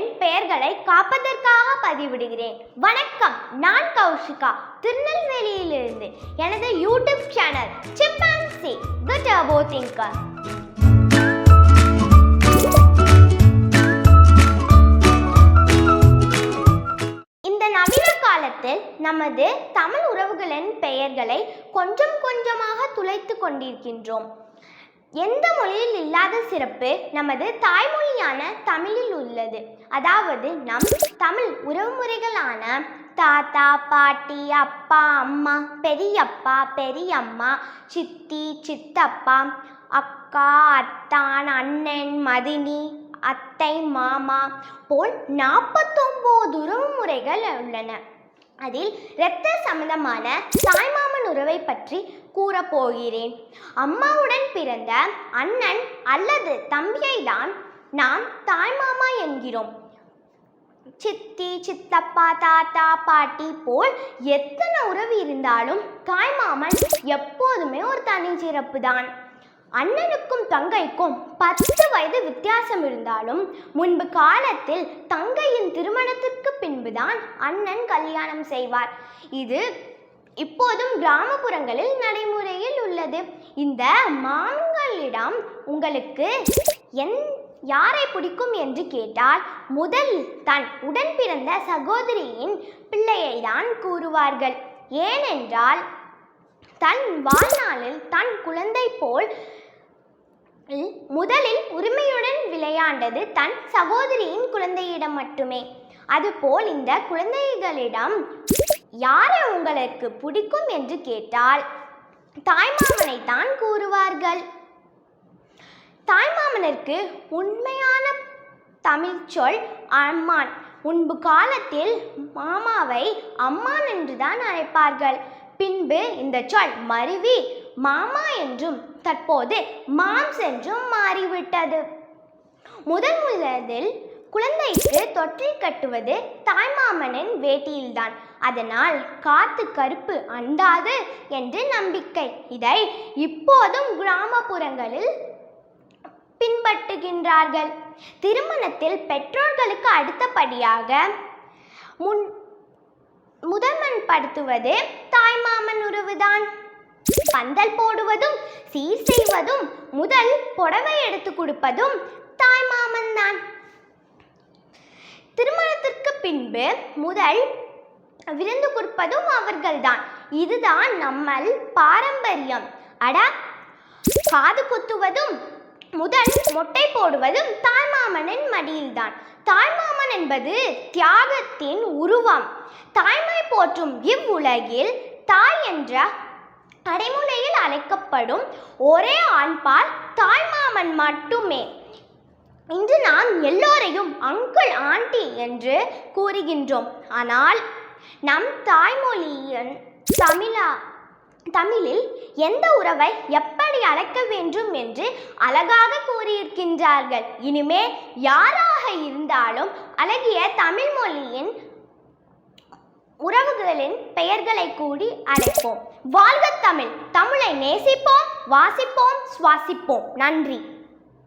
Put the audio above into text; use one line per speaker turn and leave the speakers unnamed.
உறவுகளின் பெயர்களை காப்பதற்காக பதிவிடுகிறேன். வணக்கம் நான் கௌஷிகா திருநெல்வேலியிலிருந்து எனது YouTube channel chimpanzee the turbo thinker இந்த நவீன காலத்தில் நமது தமிழ் உறவுகளின் பெயர்களை கொஞ்சம் கொஞ்சமாக துளைத்து கொண்டிருக்கின்றோம். எந்த மொழியில் இல்லாத சிறப்பு நமது தாய்மொழியான தமிழில் உள்ளது. அதாவது நம் தமிழ் உறவுமுறைகளான தாத்தா பாட்டி அப்பா அம்மா பெரியப்பா பெரியம்மா சித்தி சித்தப்பா அக்கா அத்தான் அண்ணன் மதினி அத்தை மாமா போல் நாற்பத்தொம்போது உறவுமுறைகள் உள்ளன. அதில் இரத்த சம்பந்தமான தாய்மாமா உறவை பற்றி கூறப்போகிறேன். அம்மாவுடன் பிறந்த அண்ணன் அல்லது தம்பியை தான் நாம் தாய்மாமா என்கிறோம். சித்தி சித்தப்பா தாத்தா பாட்டி போல் எத்தனை உறவு இருந்தாலும் தாய்மாமன் எப்போதுமே ஒரு தனி சிறப்பு தான் அண்ணனுக்கும் தங்கைக்கும் பத்து வயது வித்தியாசம் இருந்தாலும் முன்பு காலத்தில் தங்கையின் திருமணத்திற்கு பின்புதான் அண்ணன் கல்யாணம் செய்வார். இது இப்போதும் கிராமப்புறங்களில் நடைமுறையில் உள்ளது. இந்த மான்களிடம் உங்களுக்கு என் யாரை பிடிக்கும் என்று கேட்டால் முதல் தன் உடன் பிறந்த சகோதரியின் பிள்ளையை தான் கூறுவார்கள். ஏனென்றால் தன் வாழ்நாளில் தன் குழந்தை போல் முதலில் உரிமையுடன் விளையாண்டது தன் சகோதரியின் குழந்தையிடம் மட்டுமே. அதுபோல் இந்த குழந்தைகளிடம் யாரை உங்களுக்கு பிடிக்கும் என்று கேட்டால் தாய்மாமனை தான் கூறுவார்கள். தாய்மாமனுக்கு உண்மையான தமிழ் சொல் அம்மான். முன்பு காலத்தில் மாமாவை அம்மான் என்றுதான் அழைப்பார்கள். பின்பு இந்த சொல் மருவி மாமா என்றும் தற்போது மாம்ஸ் என்றும் மாறிவிட்டது. முதன் முதலில் குழந்தைக்கு தொற்றில் கட்டுவது தாய்மாமனின் வேட்டியில்தான். அதனால் காத்து கருப்பு அண்டாது என்று நம்பிக்கை. இதை இப்போதும் கிராமப்புறங்களில் பின்பற்றுகின்றார்கள். திருமணத்தில் பெற்றோர்களுக்கு அடுத்தபடியாக முன் முதன்மன்படுத்துவது தாய்மாமன் உறவுதான். பந்தல் போடுவதும் சீர் செய்வதும் முதல் புடவை எடுத்து கொடுப்பதும் தாய்மாமன் தான் திருமணத்திற்கு பின்பு முதல் விருந்து கொடுப்பதும் அவர்கள்தான். இதுதான் நம்மள் பாரம்பரியம். அடா காது குத்துவதும் முதல் மொட்டை போடுவதும் தாய்மாமனின் மடியில்தான். தாய்மாமன் என்பது தியாகத்தின் உருவம். தாய்மை போற்றும் இவ்வுலகில் தாய் என்ற அடைமுறையில் அழைக்கப்படும் ஒரே ஆண்பால் தாய்மாமன் மட்டுமே. இன்று நாம் எல்லோரையும் என்று கூறுகின்றோம். ஆனால் நம் தாய்மொழியின் தமிழா தமிழில் எந்த உறவை எப்படி அழைக்க வேண்டும் என்று அழகாக கூறியிருக்கின்றார்கள். இனிமே யாராக இருந்தாலும் அழகிய தமிழ் மொழியின் உறவுகளின் பெயர்களை கூடி அழைப்போம். வாழ்க தமிழ். தமிழை நேசிப்போம் வாசிப்போம் சுவாசிப்போம். நன்றி.